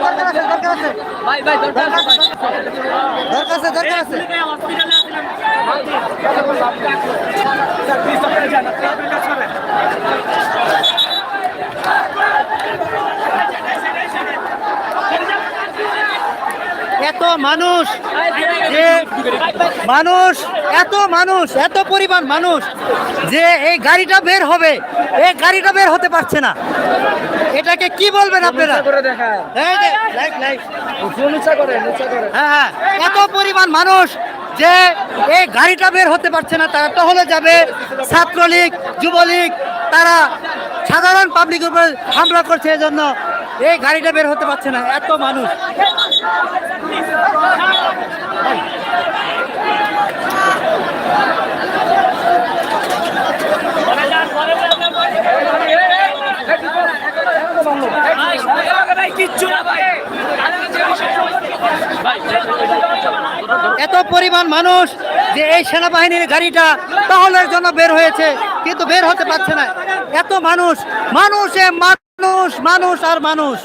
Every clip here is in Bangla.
দরকার আছে দরকার আছে ভাই ভাই দরকার আছে ভাই দরকার আছে দরকার আছে হসপিটালে আসলাম প্লিজ আপনারা যান আপনারা কাজ করেন এত মানুষ যে মানুষ এত মানুষ এত পরিমাণ মানুষ যে এই গাড়িটা বের হবে এই গাড়িটা বের হতে পারছে না। এটাকে কি বলবেন আপনারা? হ্যাঁ হ্যাঁ। এত পরিমাণ মানুষ যে এই গাড়িটা বের হতে পারছে না তারা টহলে যাবে ছাত্রলীগ যুবলীগ তারা সাধারণ পাবলিকের উপর হামলা করছে এজন্য এই গাড়িটা বের হতে পারছে না, এত মানুষ। এত পরিমাণ মানুষ যে এই সেনাবাহিনীর গাড়িটা টহলের জন্য বের হয়েছে, কিন্তু বের হতে পারছে না। এত মানুষ, মানুষে মানুষ মানুষ আর মানুষ।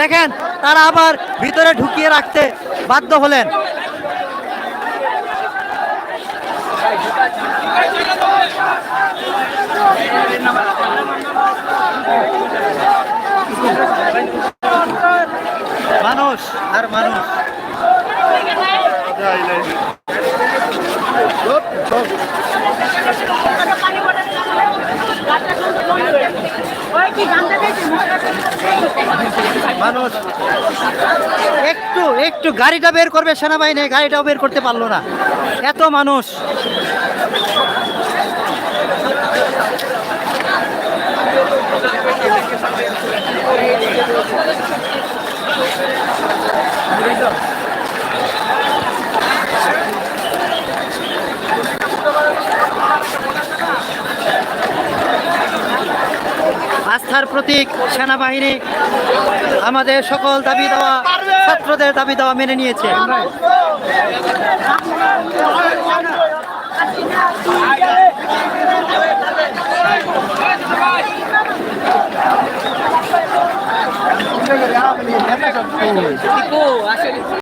দেখেন, তারা আবার ভিতরে ঢুকিয়ে রাখতে বাধ্য হলেন। মানুষ আর মানুষ। একটু একটু গাড়িটা বের করবে সেনাবাহিনী গাড়িটাও বের করতে পারল না। এত মানুষ। আস্থার প্রতীক সেনাবাহিনী আমাদের সকল দাবি দেওয়া ছাত্রদের দাবি দেওয়া মেনে নিয়েছে।